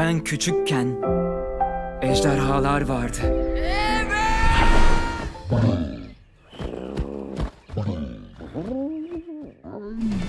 Ben küçükken ejderhalar vardı.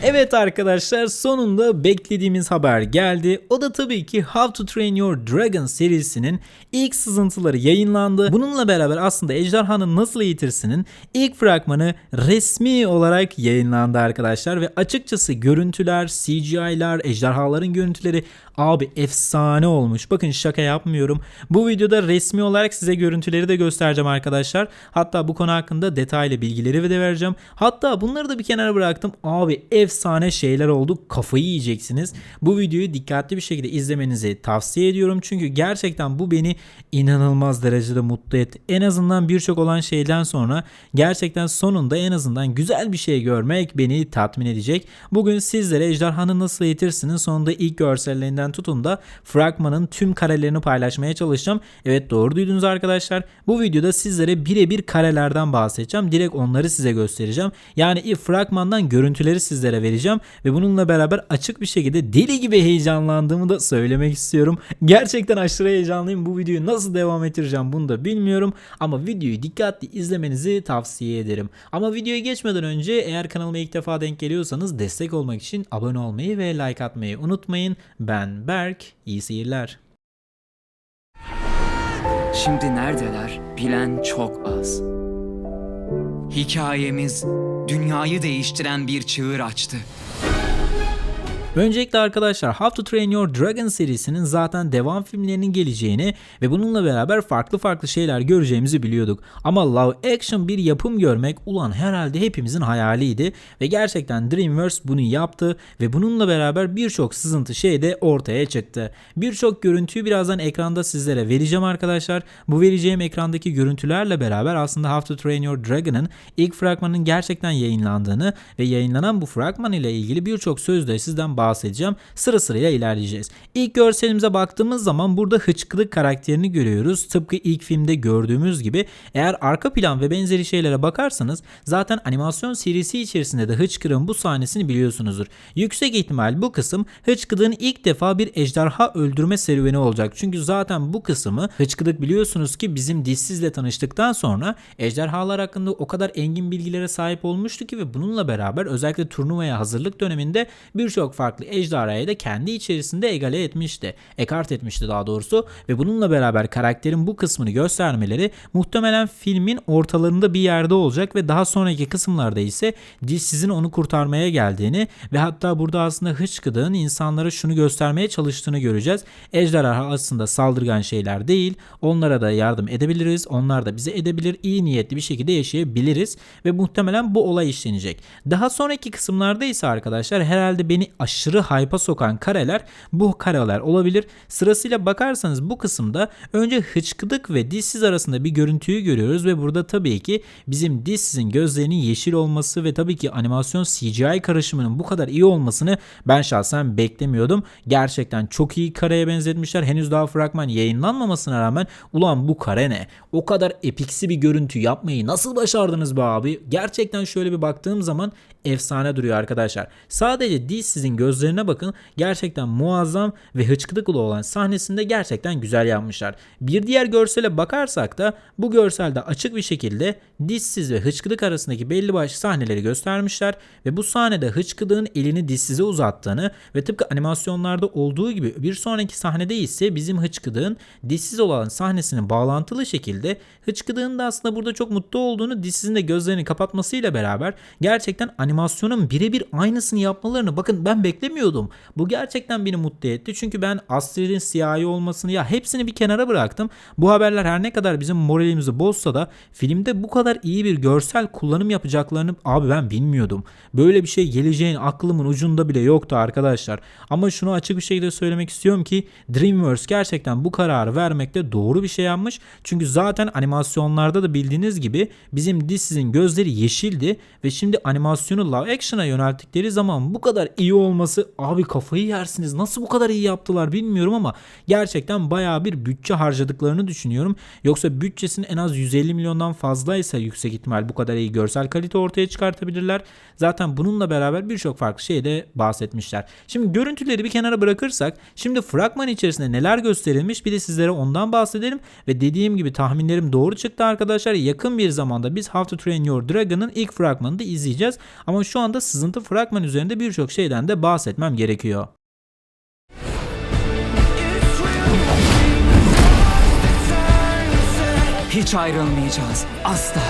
Evet arkadaşlar sonunda beklediğimiz haber geldi. O da tabii ki How to Train Your Dragon serisinin ilk sızıntıları yayınlandı. Bununla beraber aslında Ejderhanı Nasıl Eğitirsinin ilk fragmanı resmi olarak yayınlandı arkadaşlar. Ve açıkçası görüntüler, CGI'lar, ejderhaların görüntüleri abi efsane olmuş. Bakın şaka yapmıyorum. Bu videoda resmi olarak size görüntüleri de göstereceğim arkadaşlar. Hatta bu konu hakkında detaylı bilgileri de vereceğim. Hatta bunları da bir kenara bıraktım. Abi efsane şeyler oldu. Kafayı yiyeceksiniz. Bu videoyu dikkatli bir şekilde izlemenizi tavsiye ediyorum. Çünkü gerçekten bu beni inanılmaz derecede mutlu etti. En azından birçok olan şeyden sonra gerçekten sonunda en azından güzel bir şey görmek beni tatmin edecek. Bugün sizlere Ejderhanı Nasıl Eğitirsinin sonunda ilk görsellerinden tutun da fragmanın tüm karelerini paylaşmaya çalışacağım. Evet doğru duydunuz arkadaşlar. Bu videoda sizlere birebir karelerden bahsedeceğim. Direkt onları size göstereceğim. Yani fragmandan görüntüleri sizlere vereceğim ve bununla beraber açık bir şekilde deli gibi heyecanlandığımı da söylemek istiyorum. Gerçekten aşırı heyecanlıyım. Bu videoyu nasıl devam ettireceğim bunu da bilmiyorum ama videoyu dikkatli izlemenizi tavsiye ederim. Ama videoya geçmeden önce eğer kanalıma ilk defa denk geliyorsanız destek olmak için abone olmayı ve like atmayı unutmayın. Ben Berk. İyi seyirler. Şimdi neredeler bilen çok az. Hikayemiz dünyayı değiştiren bir çığır açtı. Öncelikle arkadaşlar How to Train Your Dragon serisinin zaten devam filmlerinin geleceğini ve bununla beraber farklı farklı şeyler göreceğimizi biliyorduk. Ama live action bir yapım görmek ulan herhalde hepimizin hayaliydi ve gerçekten DreamWorks bunu yaptı ve bununla beraber birçok sızıntı şey de ortaya çıktı. Birçok görüntüyü birazdan ekranda sizlere vereceğim arkadaşlar. Bu vereceğim ekrandaki görüntülerle beraber aslında How to Train Your Dragon'ın ilk fragmanın gerçekten yayınlandığını ve yayınlanan bu fragman ile ilgili birçok sözde sizden bahsedeceğim. Sıra sırayla ilerleyeceğiz. İlk görselimize baktığımız zaman burada hıçkılık karakterini görüyoruz. Tıpkı ilk filmde gördüğümüz gibi eğer arka plan ve benzeri şeylere bakarsanız zaten animasyon serisi içerisinde de hıçkırığın bu sahnesini biliyorsunuzdur. Yüksek ihtimal bu kısım hıçkırığın ilk defa bir ejderha öldürme serüveni olacak. Çünkü zaten bu kısmı hıçkırık biliyorsunuz ki bizim dişsizle tanıştıktan sonra ejderhalar hakkında o kadar engin bilgilere sahip olmuştu ki ve bununla beraber özellikle turnuvaya hazırlık döneminde birçok farklı ejderhayı da kendi içerisinde egale etmişti. Ekart etmişti daha doğrusu ve bununla beraber karakterin bu kısmını göstermeleri muhtemelen filmin ortalarında bir yerde olacak ve daha sonraki kısımlarda ise dişsizin onu kurtarmaya geldiğini ve hatta burada aslında hıçkıdığın insanlara şunu göstermeye çalıştığını göreceğiz. Ejderha aslında saldırgan şeyler değil. Onlara da yardım edebiliriz. Onlar da bize edebilir. iyi niyetli bir şekilde yaşayabiliriz ve muhtemelen bu olay işlenecek. Daha sonraki kısımlarda ise arkadaşlar herhalde beni aşırı hype'a sokan kareler bu kareler olabilir. Sırasıyla bakarsanız bu kısımda önce hıçkıdık ve dişsiz arasında bir görüntüyü görüyoruz ve burada tabii ki bizim dişsizin gözlerinin yeşil olması ve tabii ki animasyon CGI karışımının bu kadar iyi olmasını ben şahsen beklemiyordum. Gerçekten çok iyi kareye benzetmişler. Henüz daha fragman yayınlanmamasına rağmen ulan bu kare ne? O kadar epiksi bir görüntü yapmayı nasıl başardınız be abi? Gerçekten şöyle bir baktığım zaman efsane duruyor arkadaşlar. Sadece dişsizin gözlerine bakın. Gerçekten muazzam ve hıçkıdıklı olan sahnesinde gerçekten güzel yapmışlar. Bir diğer görsele bakarsak da bu görselde açık bir şekilde dişsiz ve hıçkıdık arasındaki belli başlı sahneleri göstermişler ve bu sahnede hıçkıdığın elini dişsize uzattığını ve tıpkı animasyonlarda olduğu gibi bir sonraki sahnede ise bizim hıçkıdığın dişsiz olan sahnesinin bağlantılı şekilde hıçkıdığın da aslında burada çok mutlu olduğunu dişsizin de gözlerini kapatmasıyla beraber gerçekten animasyonun birebir aynısını yapmalarını bakın ben beklemiyordum. Bu gerçekten beni mutlu etti. Çünkü ben Astrid'in siyahi olmasını ya hepsini bir kenara bıraktım. Bu haberler her ne kadar bizim moralimizi bozsa da filmde bu kadar iyi bir görsel kullanım yapacaklarını abi ben bilmiyordum. Böyle bir şey geleceğin aklımın ucunda bile yoktu arkadaşlar. Ama şunu açık bir şekilde söylemek istiyorum ki DreamWorks gerçekten bu kararı vermekte doğru bir şey yapmış. Çünkü zaten animasyonlarda da bildiğiniz gibi bizim dişsizin gözleri yeşildi ve şimdi animasyonu live action'a yönelttikleri zaman bu kadar iyi olması abi kafayı yersiniz. Nasıl bu kadar iyi yaptılar bilmiyorum ama gerçekten bayağı bir bütçe harcadıklarını düşünüyorum. Yoksa bütçesinin en az 150 milyondan fazlaysa yüksek ihtimal bu kadar iyi görsel kalite ortaya çıkartabilirler. Zaten bununla beraber birçok farklı şeyde bahsetmişler. Şimdi görüntüleri bir kenara bırakırsak şimdi fragman içerisinde neler gösterilmiş bir de sizlere ondan bahsedelim ve dediğim gibi tahminlerim doğru çıktı arkadaşlar. Yakın bir zamanda biz How to Train Your Dragon'ın ilk fragmanını da izleyeceğiz. Ama şu anda sızıntı fragman üzerinde birçok şeyden de bahsetmem gerekiyor. Hiç ayrılmayacağız. Asla.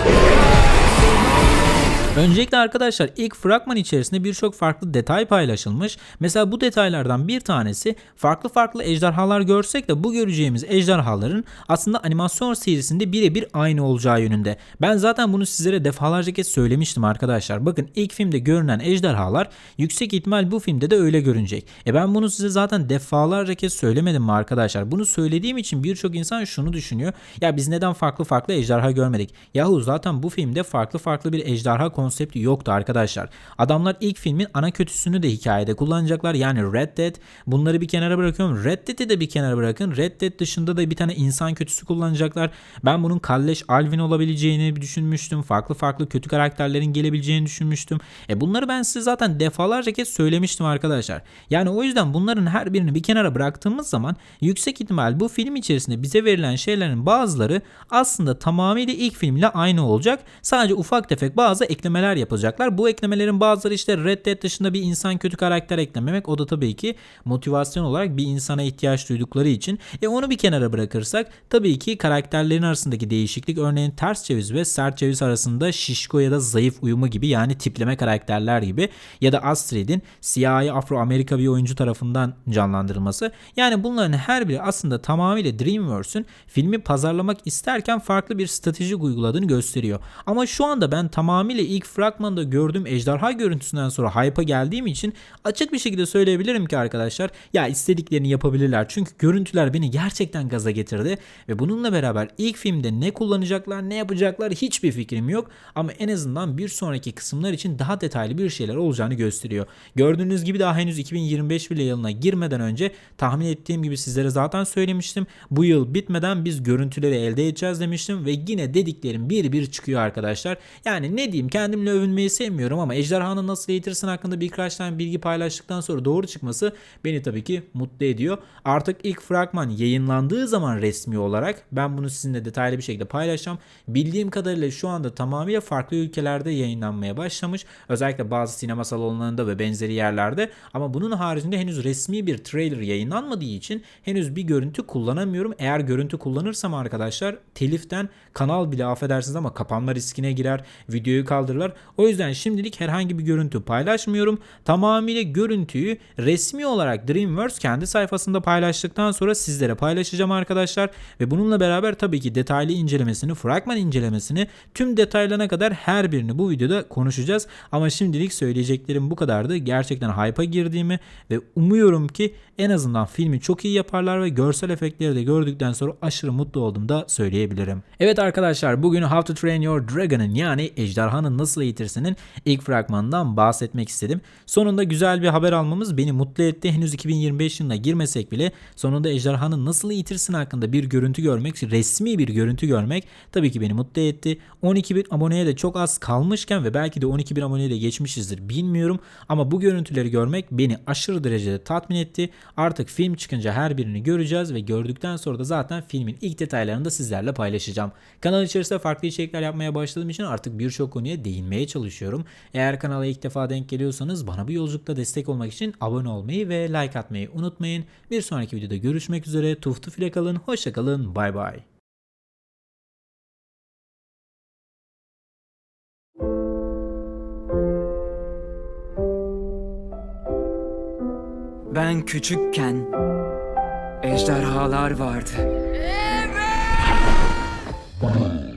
Öncelikle arkadaşlar ilk fragman içerisinde birçok farklı detay paylaşılmış. Mesela bu detaylardan bir tanesi farklı farklı ejderhalar görsek de bu göreceğimiz ejderhaların aslında animasyon serisinde birebir aynı olacağı yönünde. Ben zaten bunu sizlere defalarca kez söylemiştim arkadaşlar. Bakın ilk filmde görünen ejderhalar yüksek ihtimal bu filmde de öyle görünecek. E ben bunu size zaten defalarca kez söylemedim mi arkadaşlar? Bunu söylediğim için birçok insan şunu düşünüyor. Ya biz neden farklı farklı ejderha görmedik? Yahu zaten bu filmde farklı farklı bir ejderha konsepti yoktu arkadaşlar. Adamlar ilk filmin ana kötüsünü de hikayede kullanacaklar. Yani Red Dead. Bunları bir kenara bırakıyorum. Red Dead'i de bir kenara bırakın. Red Dead dışında da bir tane insan kötüsü kullanacaklar. Ben bunun Kalleş Alvin olabileceğini düşünmüştüm. Farklı farklı kötü karakterlerin gelebileceğini düşünmüştüm. E bunları ben size zaten defalarca kez söylemiştim arkadaşlar. Yani o yüzden bunların her birini bir kenara bıraktığımız zaman yüksek ihtimal bu film içerisinde bize verilen şeylerin bazıları aslında tamamıyla ilk filmle aynı olacak. Sadece ufak tefek bazı eklemeler yapacaklar. Bu eklemelerin bazıları işte Red Dead dışında bir insan kötü karakter eklememek. O da tabii ki motivasyon olarak bir insana ihtiyaç duydukları için. E onu bir kenara bırakırsak tabii ki karakterlerin arasındaki değişiklik örneğin ters ceviz ve sert ceviz arasında şişko ya da zayıf uyumu gibi yani tipleme karakterler gibi ya da Astrid'in siyahi Afro-Amerika bir oyuncu tarafından canlandırılması. Yani bunların her biri aslında tamamıyla DreamWorks'ün filmi pazarlamak isterken farklı bir strateji uyguladığını gösteriyor. Ama şu anda ben tamamıyla ilk fragmanda gördüğüm ejderha görüntüsünden sonra hype'a geldiğim için açık bir şekilde söyleyebilirim ki arkadaşlar ya istediklerini yapabilirler. Çünkü görüntüler beni gerçekten gaza getirdi ve bununla beraber ilk filmde ne kullanacaklar ne yapacaklar hiçbir fikrim yok. Ama en azından bir sonraki kısımlar için daha detaylı bir şeyler olacağını gösteriyor. Gördüğünüz gibi daha henüz 2025 bile yılına girmeden önce tahmin ettiğim gibi sizlere zaten söylemiştim. Bu yıl bitmeden biz görüntüleri elde edeceğiz demiştim ve yine dediklerim bir bir çıkıyor arkadaşlar. Yani ne diyeyim kendimle övünmeyi sevmiyorum ama ejderhanın nasıl eğitirsin hakkında birkaç tane bilgi paylaştıktan sonra doğru çıkması beni tabii ki mutlu ediyor. Artık ilk fragman yayınlandığı zaman resmi olarak ben bunu sizinle detaylı bir şekilde paylaşacağım. Bildiğim kadarıyla şu anda tamamıyla farklı ülkelerde yayınlanmaya başlamış. Özellikle bazı sinema salonlarında ve benzeri yerlerde ama bunun haricinde henüz resmi bir trailer yayınlanmadığı için henüz bir görüntü kullanamıyorum. Eğer görüntü kullanırsam arkadaşlar teliften kanal bile affedersiniz ama kapanma riskine girer. Videoyu kaldırırlar. O yüzden şimdilik herhangi bir görüntü paylaşmıyorum. Tamamıyla görüntüyü resmi olarak DreamWorks kendi sayfasında paylaştıktan sonra sizlere paylaşacağım arkadaşlar. Ve bununla beraber tabii ki detaylı incelemesini, fragman incelemesini tüm detaylarına kadar her birini bu videoda konuşacağız. Ama şimdilik söyleyeceklerim bu kadardı. Gerçekten hype'a girdiğimi ve umuyorum ki en azından filmi çok iyi yaparlar ve görsel efektleri de gördükten sonra aşırı mutlu oldum da söyleyebilirim. Evet arkadaşlar bugün How to Train Your Dragon'ın yani Ejderhanın Nasıl Eğitirsin'in ilk fragmanından bahsetmek istedim. Sonunda güzel bir haber almamız beni mutlu etti. Henüz 2025 yılına girmesek bile sonunda Ejderhanın Nasıl Eğitirsin hakkında bir görüntü görmek, resmi bir görüntü görmek tabii ki beni mutlu etti. 12 bin aboneye de çok az kalmışken ve belki de 12 bin aboneye de geçmişizdir bilmiyorum. Ama bu görüntüleri görmek beni aşırı derecede tatmin etti. Artık film çıkınca her birini göreceğiz ve gördükten sonra da zaten filmin ilk detaylarını da sizlerle paylaşacağım. Kanal içerisinde farklı içerikler yapmaya başladığım için artık birçok konuya değinmeye çalışıyorum. Eğer kanala ilk defa denk geliyorsanız bana bu yolculukta destek olmak için abone olmayı ve like atmayı unutmayın. Bir sonraki videoda görüşmek üzere. Tuftu file kalın. Hoşça kalın. Bay bay. Ben küçükken ejderhalar vardı. One.